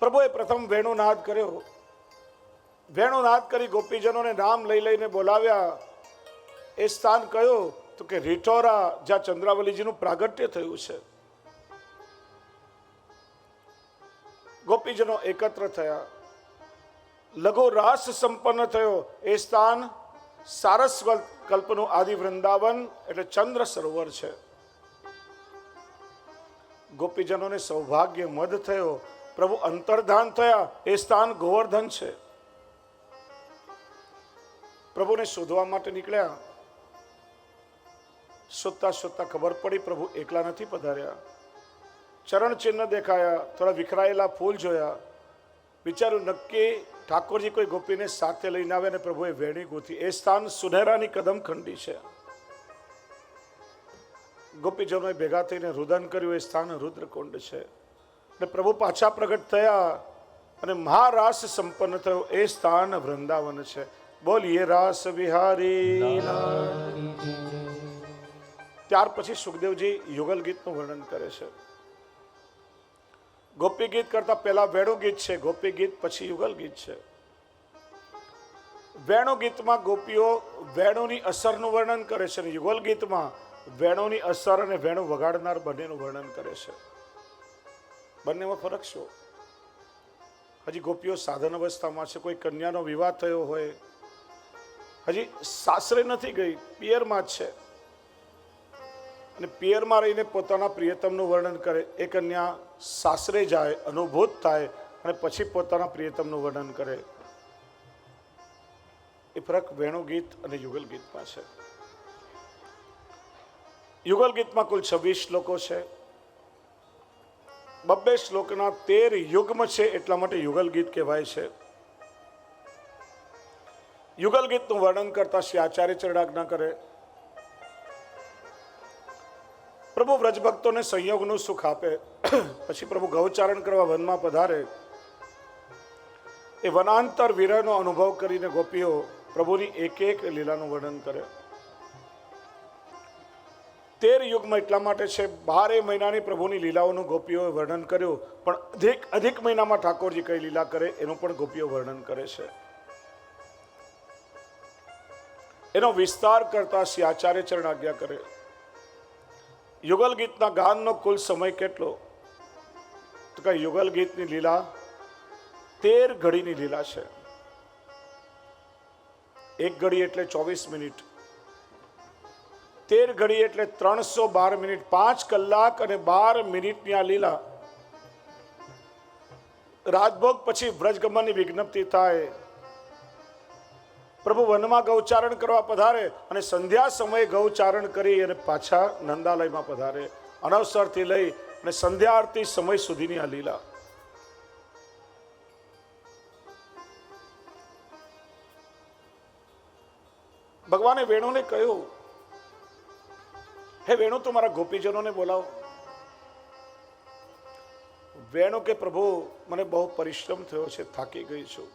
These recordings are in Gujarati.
પ્રભુએ પ્રથમ વેણુનાદ કર્યો. વેણુનાદ કરી ગોપીજનોને નામ લઈ લઈને બોલાવ્યા. એ સ્થાન કયો તો કે રીઠોરા, જ્યાં ચંદ્રાવલીજીનું પ્રાગટ્ય થયું છે. ગોપીજનો એકત્ર થયા. લઘુ રાસ સંપન્ન થયો. એ સ્થાન સારસ્વત કલ્પનું આદિ વૃંદાવન એટલે ચંદ્ર સરોવર છે. ગોપીજનોને સૌભાગ્ય મધ થયો. પ્રભુ અંતર્ધાન થયા, એ સ્થાન ગોવર્ધન છે. પ્રભુને શોધવા માટે નીકળ્યા. શોધતા શોધતા ખબર પડી, પ્રભુ એકલા નથી પધાર્યા. ચરણ ચિહ્ન દેખાયા, થોડા વિખરાયેલા ફૂલ જોયા. વિચાર્યું, નક્કી ઠાકોરજી કોઈ ગોપીને સાથે લઈને આવે અને પ્રભુએ વેણી ગોથી એ સ્થાન સુનેરાની કદમ ખંડી છે. ગોપીજનોએ ભેગા થઈને રુદન કર્યું, એ સ્થાન રુદ્રકુંડ છે. અને પ્રભુ પાછા પ્રગટ થયા અને મહારાસ સંપન્ન થયો. એ સ્થાન વૃંદાવન છે. બોલીએ, રાસ વિહારી. ત્યાર પછી સુખદેવજી યુગલ ગીતનું વર્ણન કરે છે. ગોપી ગીત કરતા પહેલા વેણુ ગીત છે. ગોપી ગીત પછી યુગલ ગીત છે. વેણુ ગીતમાં ગોપીઓ વેણુની અસરનું વર્ણન કરે છે અને યુગલ ગીતમાં વેણુની અસર અને વેણુ વગાડનાર બંનેનું વર્ણન કરે છે. બંનેમાં ફરક શું? હજી ગોપીઓ સાધન અવસ્થામાં છે, કોઈ કન્યાનો વિવાહ થયો હોય. હજી સાસરે નથી ગઈ, પિયરમાં જ છે. અને પિયરમાં રહીને પોતાના પ્રિયતમનું વર્ણન કરે. એ કન્યા સાસરે જાય, અનુભૂત થાય, અને પછી પોતાના પ્રિયતમનું વર્ણન કરે. એ ફરક વેણુ ગીત અને યુગલ ગીતમાં છે. યુગલ ગીતમાં કુલ છવ્વીસ શ્લોકો છે. બબ્બે શ્લોકના તેર યુગ્મ છે એટલા માટે યુગલ ગીત કહેવાય છે. યુગલ ગીતનું વર્ણન કરતા શ્રી આચાર્ય ચરણાજ્ઞા કરે. પ્રભુ વ્રજભક્તોને સંયોગનું સુખ આપે. પછી પ્રભુ ગૌચારણ કરવા વનમાં પધારે. એ વનાંતર વિરહનો અનુભવ કરીને ગોપીઓ પ્રભુની એક એક લીલાનું વર્ણન કરે. તેર યુગમાં એટલા માટે છે, બારે મહિનાની પ્રભુની લીલાઓનું ગોપીઓએ વર્ણન કર્યું, પણ અધિક અધિક મહિનામાં ઠાકોરજી કઈ લીલા કરે, એનું પણ ગોપીઓ વર્ણન કરે છે. એનો વિસ્તાર કરતા શ્રી આચાર્ય ચરણ આજ્ઞા કરે. યુગલ ગીતના ગાનનો કુલ સમય કેટલો? તો કે યુગલ ગીતની લીલા તેર ઘડીની લીલા છે. એક ઘડી એટલે ચોવીસ મિનિટ. તેર ઘડી એટલે ત્રણસો બાર મિનિટ, પાંચ કલાક અને બાર મિનિટની આ લીલા. રાજભોગ પછી વ્રજગમનની વિજ્ઞપ્તિ થાય. પ્રભુ વનમાં ગૌચારણ કરવા પધારે અને સંધ્યા સમયે ગૌચારણ કરી અને પાછા નંદાલયમાં પધારે. અનવસરથી લઈ અને સંધ્યા આરતી સમય સુધીની આ લીલા. ભગવાને વેણુને કહ્યું હે વેણુ, તું મારા ગોપીજનોને બોલાવો. વેણુ કે, પ્રભુ, મને બહુ પરિશ્રમ થયો છે, થાકી ગઈ છું.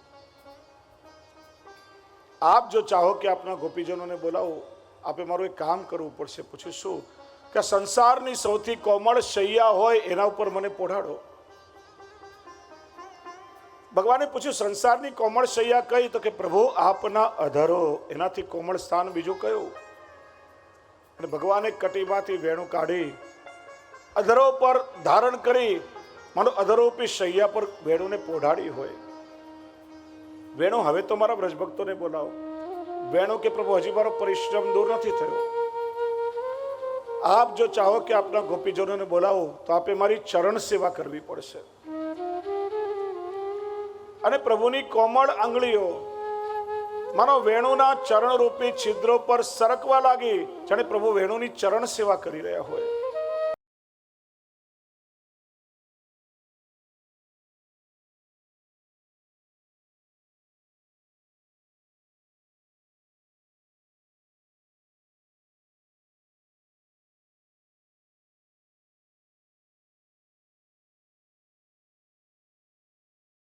આપ જો ચાહો કે આપના ગોપીજનોને બોલાવો, આપે મારું એક કામ કરવું પડશે. પૂછ્યું, શું? કે સંસારની સૌથી કોમળ શૈયા હોય, એના ઉપર મને પોઢાડો. ભગવાને પૂછ્યું, સંસારની કોમળ શૈયા કઈ? તો કે, પ્રભુ, આપના અધરો. એનાથી કોમળ સ્થાન બીજું કયું? અને ભગવાને કટીમાંથી વેણું કાઢી અધરો પર ધારણ કરી માનો અધરોપી શૈયા પર વેણુને પોઢાડી હોય. વેણુ, હવે તો મારા વ્રજભક્તોને બોલાવો. વેણુ કે પ્રભુ, હજી મારો પરિશ્રમ દૂર નથી થયો. આપ જો ચાહો કે આપના ગોપીજનોને બોલાવો, તો આપે મારી ચરણ સેવા કરવી પડશે. અને પ્રભુની કોમળ આંગળીઓ માનો, વેણુના ચરણરૂપી છિદ્રો પર સરકવા લાગી, જાણે પ્રભુ વેણુની ચરણ સેવા કરી રહ્યા હોય.